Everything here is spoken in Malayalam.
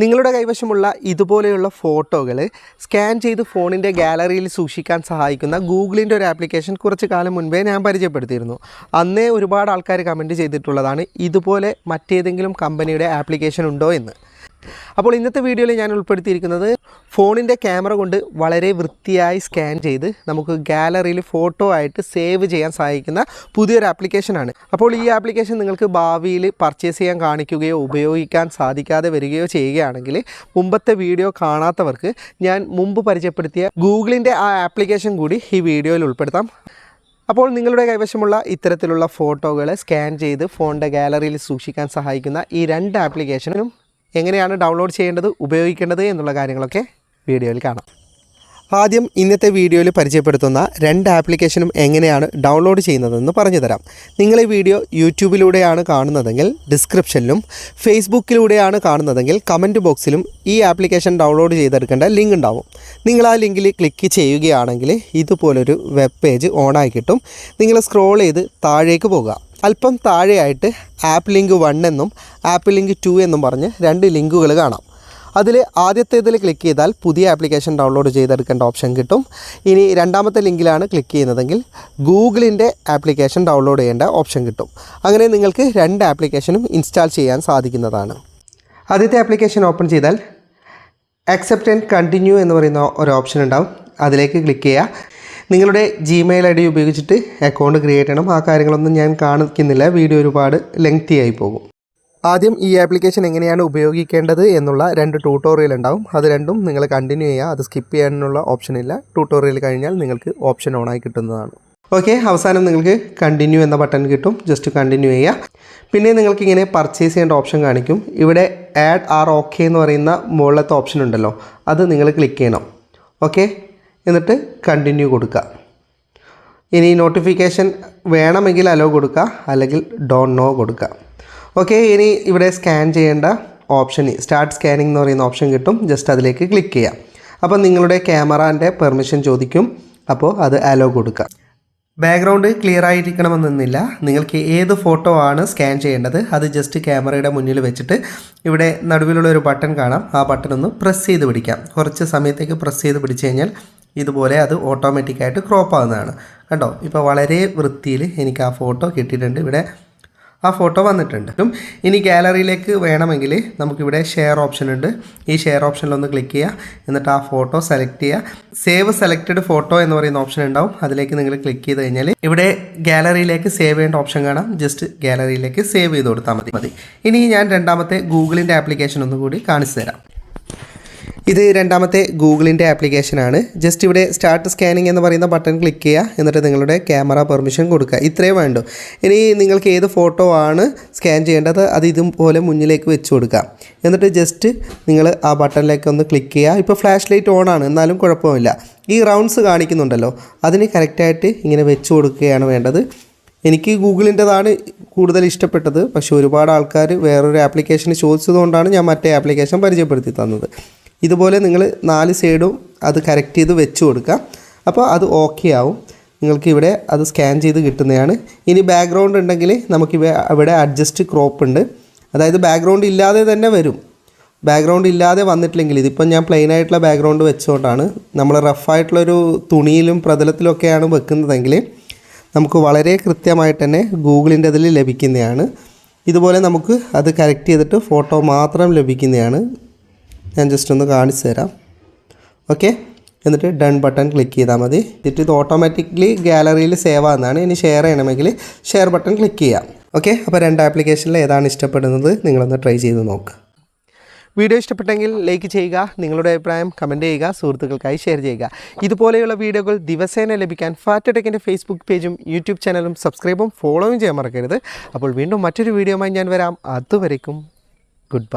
നിങ്ങളുടെ കൈവശമുള്ള ഇതുപോലെയുള്ള ഫോട്ടോകൾ സ്കാൻ ചെയ്ത് ഫോണിന്റെ ഗാലറിയിൽ സൂക്ഷിക്കാൻ സഹായിക്കുന്ന ഗൂഗിളിന്റെ ഒരു ആപ്ലിക്കേഷൻ കുറച്ച് കാലം മുൻപേ ഞാൻ പരിചയപ്പെടുത്തിയിരുന്നു. അന്നേ ഒരുപാട് ആൾക്കാർ കമന്റ് ചെയ്തിട്ടുള്ളതാണ് ഇതുപോലെ മറ്റേതെങ്കിലും കമ്പനിയുടെ ആപ്ലിക്കേഷൻ ഉണ്ടോ എന്ന്. അപ്പോൾ ഇന്നത്തെ വീഡിയോയിൽ ഞാൻ ഉൾപ്പെടുത്തിയിരിക്കുന്നത് ഫോണിന്റെ ക്യാമറ കൊണ്ട് വളരെ വൃത്തിയായി സ്കാൻ ചെയ്ത് നമുക്ക് ഗാലറിയിൽ ഫോട്ടോ ആയിട്ട് സേവ് ചെയ്യാൻ സഹായിക്കുന്ന പുതിയൊരു ആപ്ലിക്കേഷനാണ്. അപ്പോൾ ഈ ആപ്ലിക്കേഷൻ നിങ്ങൾക്ക് ഭാവിയിൽ പർച്ചേസ് ചെയ്യാൻ കാണിക്കുകയോ ഉപയോഗിക്കാൻ സാധിക്കാതെ വരികയോ ചെയ്യുകയാണെങ്കിൽ മുമ്പത്തെ വീഡിയോ കാണാത്തവർക്ക് ഞാൻ മുമ്പ് പരിചയപ്പെടുത്തിയ ഗൂഗിളിന്റെ ആ ആപ്ലിക്കേഷൻ കൂടി ഈ വീഡിയോയിൽ ഉൾപ്പെടുത്താം. അപ്പോൾ നിങ്ങളുടെ കൈവശമുള്ള ഇത്തരത്തിലുള്ള ഫോട്ടോകൾ സ്കാൻ ചെയ്ത് ഫോണിന്റെ ഗാലറിയിൽ സൂക്ഷിക്കാൻ സഹായിക്കുന്ന ഈ രണ്ട് ആപ്ലിക്കേഷനും എങ്ങനെയാണ് ഡൗൺലോഡ് ചെയ്യേണ്ടത് ഉപയോഗിക്കേണ്ടത് എന്നുള്ള കാര്യങ്ങളൊക്കെ വീഡിയോയിൽ കാണാം. ആദ്യം ഇന്നത്തെ വീഡിയോയിൽ പരിചയപ്പെടുത്തുന്ന രണ്ട് ആപ്ലിക്കേഷനും എങ്ങനെയാണ് ഡൗൺലോഡ് ചെയ്യുന്നതെന്ന് പറഞ്ഞു തരാം. നിങ്ങൾ ഈ വീഡിയോ യൂട്യൂബിലൂടെയാണ് കാണുന്നതെങ്കിൽ ഡിസ്ക്രിപ്ഷനിലും ഫേസ്ബുക്കിലൂടെയാണ് കാണുന്നതെങ്കിൽ കമന്റ് ബോക്സിലും ഈ ആപ്ലിക്കേഷൻ ഡൗൺലോഡ് ചെയ്തെടുക്കേണ്ട ലിങ്ക് ഉണ്ടാവും. നിങ്ങൾ ആ ലിങ്കിൽ ക്ലിക്ക് ചെയ്യുകയാണെങ്കിൽ ഇതുപോലൊരു വെബ് പേജ് ഓണായി കിട്ടും. നിങ്ങൾ സ്ക്രോൾ ചെയ്ത് താഴേക്ക് പോകുക അല്പം താഴെയായിട്ട് ആപ്പ് ലിങ്ക് വൺ എന്നും ആപ്പ് ലിങ്ക് ടു എന്നും പറഞ്ഞ് രണ്ട് ലിങ്കുകൾ കാണാം. അതിൽ ആദ്യത്തേതിൽ ക്ലിക്ക് ചെയ്താൽ പുതിയ ആപ്ലിക്കേഷൻ ഡൗൺലോഡ് ചെയ്തെടുക്കേണ്ട ഓപ്ഷൻ കിട്ടും. ഇനി രണ്ടാമത്തെ ലിങ്കിലാണ് ക്ലിക്ക് ചെയ്യുന്നതെങ്കിൽ ഗൂഗിളിന്റെ ആപ്ലിക്കേഷൻ ഡൗൺലോഡ് ചെയ്യേണ്ട ഓപ്ഷൻ കിട്ടും. അങ്ങനെ നിങ്ങൾക്ക് രണ്ട് ആപ്ലിക്കേഷനും ഇൻസ്റ്റാൾ ചെയ്യാൻ സാധിക്കുന്നതാണ്. ആദ്യത്തെ ആപ്ലിക്കേഷൻ ഓപ്പൺ ചെയ്താൽ അക്സെപ്റ്റ് ആൻഡ് കണ്ടിന്യൂ എന്ന് പറയുന്ന ഒരു ഓപ്ഷൻ ഉണ്ടാവും. അതിലേക്ക് ക്ലിക്ക് ചെയ്യുക. നിങ്ങളുടെ ജിമെയിൽ ഐ ഡി ഉപയോഗിച്ചിട്ട് അക്കൗണ്ട് ക്രിയേറ്റ് ചെയ്യണം. ആ കാര്യങ്ങളൊന്നും ഞാൻ കാണിക്കുന്നില്ല. വീഡിയോ ഒരുപാട് ലെങ്തി ആയി പോകും. ആദ്യം ഈ ആപ്ലിക്കേഷൻ എങ്ങനെയാണ് ഉപയോഗിക്കേണ്ടത് എന്നുള്ള രണ്ട് ട്യൂട്ടോറിയൽ ഉണ്ടാവും. അത് രണ്ടും നിങ്ങൾ കണ്ടിന്യൂ ചെയ്യുക. അത് സ്കിപ്പ് ചെയ്യാനുള്ള ഓപ്ഷൻ ഇല്ല. ട്യൂട്ടോറിയൽ കഴിഞ്ഞാൽ നിങ്ങൾക്ക് ഓപ്ഷൻ ഓൺ ആയി കിട്ടുന്നതാണ്. ഓക്കെ അവസാനം നിങ്ങൾക്ക് കണ്ടിന്യൂ എന്ന ബട്ടൺ കിട്ടും. ജസ്റ്റ് കണ്ടിന്യൂ ചെയ്യുക. പിന്നെ നിങ്ങൾക്ക് ഇങ്ങനെ പർച്ചേസ് ചെയ്യേണ്ട ഓപ്ഷൻ കാണിക്കും. ഇവിടെ ആഡ് ആർ ഓക്കെ എന്ന് പറയുന്ന മുകളിലത്തെ ഓപ്ഷൻ ഉണ്ടല്ലോ. അത് നിങ്ങൾ ക്ലിക്ക് ചെയ്യണം. ഓക്കെ എന്നിട്ട് കണ്ടിന്യൂ കൊടുക്കുക ഇനി നോട്ടിഫിക്കേഷൻ വേണമെങ്കിൽ അലോ കൊടുക്കുക അല്ലെങ്കിൽ ഡോൺ നോ കൊടുക്കുക ഓക്കെ ഇനി ഇവിടെ സ്കാൻ ചെയ്യേണ്ട ഓപ്ഷൻ സ്റ്റാർട്ട് സ്കാനിങ് എന്ന് പറയുന്ന ഓപ്ഷൻ കിട്ടും. ജസ്റ്റ് അതിലേക്ക് ക്ലിക്ക് ചെയ്യാം. അപ്പോൾ നിങ്ങളുടെ ക്യാമറാന്റെ പെർമിഷൻ ചോദിക്കും. അപ്പോൾ അത് അലോ കൊടുക്കുക ബാക്ക്ഗ്രൗണ്ട് ക്ലിയർ ആയിരിക്കണമെന്നില്ല. നിങ്ങൾക്ക് ഏത് ഫോട്ടോ ആണ് സ്കാൻ ചെയ്യേണ്ടത് അത് ജസ്റ്റ് ക്യാമറയുടെ മുന്നിൽ വെച്ചിട്ട് ഇവിടെ നടുവിലുള്ള ഒരു ബട്ടൺ കാണാം. ആ ബട്ടൺ ഒന്ന് പ്രസ് ചെയ്ത് പിടിക്കാം. കുറച്ച് സമയത്തേക്ക് പ്രസ് ചെയ്ത് പിടിച്ചു കഴിഞ്ഞാൽ ഇതുപോലെ അത് ഓട്ടോമാറ്റിക്കായിട്ട് ക്രോപ്പ് ആകുന്നതാണ് കണ്ടോ? ഇപ്പോൾ വളരെ വൃത്തിയിൽ എനിക്ക് ആ ഫോട്ടോ കിട്ടിയിട്ടുണ്ട്. ഇവിടെ ആ ഫോട്ടോ വന്നിട്ടുണ്ട്. ഇനി ഗാലറിയിലേക്ക് വേണമെങ്കിൽ നമുക്കിവിടെ ഷെയർ ഓപ്ഷൻ ഉണ്ട്. ഈ ഷെയർ ഓപ്ഷനിലൊന്ന് ക്ലിക്ക് ചെയ്യുക. എന്നിട്ട് ആ ഫോട്ടോ സെലക്ട് ചെയ്യുക. സേവ് സെലക്റ്റഡ് ഫോട്ടോ എന്ന് പറയുന്ന ഓപ്ഷൻ ഉണ്ടാവും. അതിലേക്ക് നിങ്ങൾ ക്ലിക്ക് ചെയ്ത് കഴിഞ്ഞാൽ ഇവിടെ ഗാലറിയിലേക്ക് സേവ് ചെയ്യേണ്ട ഓപ്ഷൻ കാണാം. ജസ്റ്റ് ഗാലറിയിലേക്ക് സേവ് ചെയ്ത് കൊടുത്താൽ മതി. മതി. ഇനി ഞാൻ രണ്ടാമത്തെ ഗൂഗിളിന്റെ ആപ്ലിക്കേഷൻ ഒന്നുകൂടി കാണിച്ചു തരാം. ഇത് രണ്ടാമത്തെ ഗൂഗിളിന്റെ ആപ്ലിക്കേഷനാണ്. ജസ്റ്റ് ഇവിടെ സ്റ്റാർട്ട് സ്കാനിങ് എന്ന് പറയുന്ന ബട്ടൺ ക്ലിക്ക് ചെയ്യുക. എന്നിട്ട് നിങ്ങളുടെ ക്യാമറ പെർമിഷൻ കൊടുക്കുക. ഇത്രേ വേണ്ടു. ഇനി നിങ്ങൾക്ക് ഏത് ഫോട്ടോ ആണ് സ്കാൻ ചെയ്യേണ്ടത് അത് ഇതുപോലെ മുന്നിലേക്ക് വെച്ച് കൊടുക്കുക. എന്നിട്ട് ജസ്റ്റ് നിങ്ങൾ ആ ബട്ടണിലേക്ക് ഒന്ന് ക്ലിക്ക് ചെയ്യുക. ഇപ്പോൾ ഫ്ലാഷ് ലൈറ്റ് ഓൺ ആണ്. എന്നാലും കുഴപ്പമില്ല. ഈ റൗണ്ട്സ് കാണിക്കുന്നുണ്ടല്ലോ. അതിന് കറക്റ്റായിട്ട് ഇങ്ങനെ വെച്ച് കൊടുക്കുകയാണ് വേണ്ടത്. എനിക്ക് ഗൂഗിളിന്റെതാണ് കൂടുതൽ ഇഷ്ടപ്പെട്ടത്. പക്ഷേ ഒരുപാട് ആൾക്കാർ വേറൊരു ആപ്ലിക്കേഷൻ ചോദിച്ചതുകൊണ്ടാണ് ഞാൻ മറ്റേ ആപ്ലിക്കേഷൻ പരിചയപ്പെടുത്തി തന്നത്. ഇതുപോലെ നിങ്ങൾ നാല് സൈഡും അത് കറക്റ്റ് ചെയ്ത് വെച്ച് കൊടുക്കുക അപ്പോൾ അത് ഓക്കെ ആവും. നിങ്ങൾക്ക് ഇവിടെ അത് സ്കാൻ ചെയ്ത് കിട്ടുന്നതാണ്. ഇനി ബാക്ക്ഗ്രൗണ്ട് ഉണ്ടെങ്കിൽ നമുക്ക് ഇവിടെ അഡ്ജസ്റ്റ് ക്രോപ്പ് ഉണ്ട്. അതായത് ബാക്ക്ഗ്രൗണ്ട് ഇല്ലാതെ തന്നെ വരും. ബാക്ക്ഗ്രൗണ്ട് ഇല്ലാതെ വന്നിട്ടില്ലെങ്കിൽ ഇതിപ്പം ഞാൻ പ്ലെയിൻ ആയിട്ടുള്ള ബാക്ക്ഗ്രൗണ്ട് വെച്ചുകൊണ്ടാണ് നമ്മൾ റഫായിട്ടുള്ളൊരു തുണിയിലും പ്രതലത്തിലൊക്കെയാണ് വെക്കുന്നതെങ്കിൽ നമുക്ക് വളരെ കൃത്യമായിട്ട് തന്നെ ഗൂഗിളിന്റെ അതിൽ ലഭിക്കുന്നതാണ്. ഇതുപോലെ നമുക്ക് അത് കറക്റ്റ് ചെയ്തിട്ട് ഫോട്ടോ മാത്രം ലഭിക്കുന്നതാണ്. ഞാൻ ജസ്റ്റ് ഒന്ന് കാണിച്ചു തരാം. ഓക്കെ എന്നിട്ട് ഡൺ ബട്ടൺ ക്ലിക്ക് ചെയ്താൽ മതി. എന്നിട്ട് ഇത് ഓട്ടോമാറ്റിക്കലി ഗാലറിയിൽ സേവ് ആകുന്നതാണ് ഇനി ഷെയർ ചെയ്യണമെങ്കിൽ ഷെയർ ബട്ടൺ ക്ലിക്ക് ചെയ്യാം. ഓക്കെ അപ്പോൾ രണ്ട് ആപ്ലിക്കേഷനിൽ ഏതാണ് ഇഷ്ടപ്പെടുന്നത്? നിങ്ങളൊന്ന് ട്രൈ ചെയ്ത് നോക്കുക വീഡിയോ ഇഷ്ടപ്പെട്ടെങ്കിൽ ലൈക്ക് ചെയ്യുക നിങ്ങളുടെ അഭിപ്രായം കമന്റ് ചെയ്യുക സുഹൃത്തുക്കൾക്കായി ഷെയർ ചെയ്യുക. ഇതുപോലെയുള്ള വീഡിയോകൾ ദിവസേന ലഭിക്കാൻ ഫാറ്റ് ടെക്കിന്റെ ഫേസ്ബുക്ക് പേജും യൂട്യൂബ് ചാനലും സബ്സ്ക്രൈബും ഫോളോയും ചെയ്യാൻ മറക്കരുത്. അപ്പോൾ വീണ്ടും മറ്റൊരു വീഡിയോയുമായി ഞാൻ വരാം. അതുവരയ്ക്കും ഗുഡ് ബൈ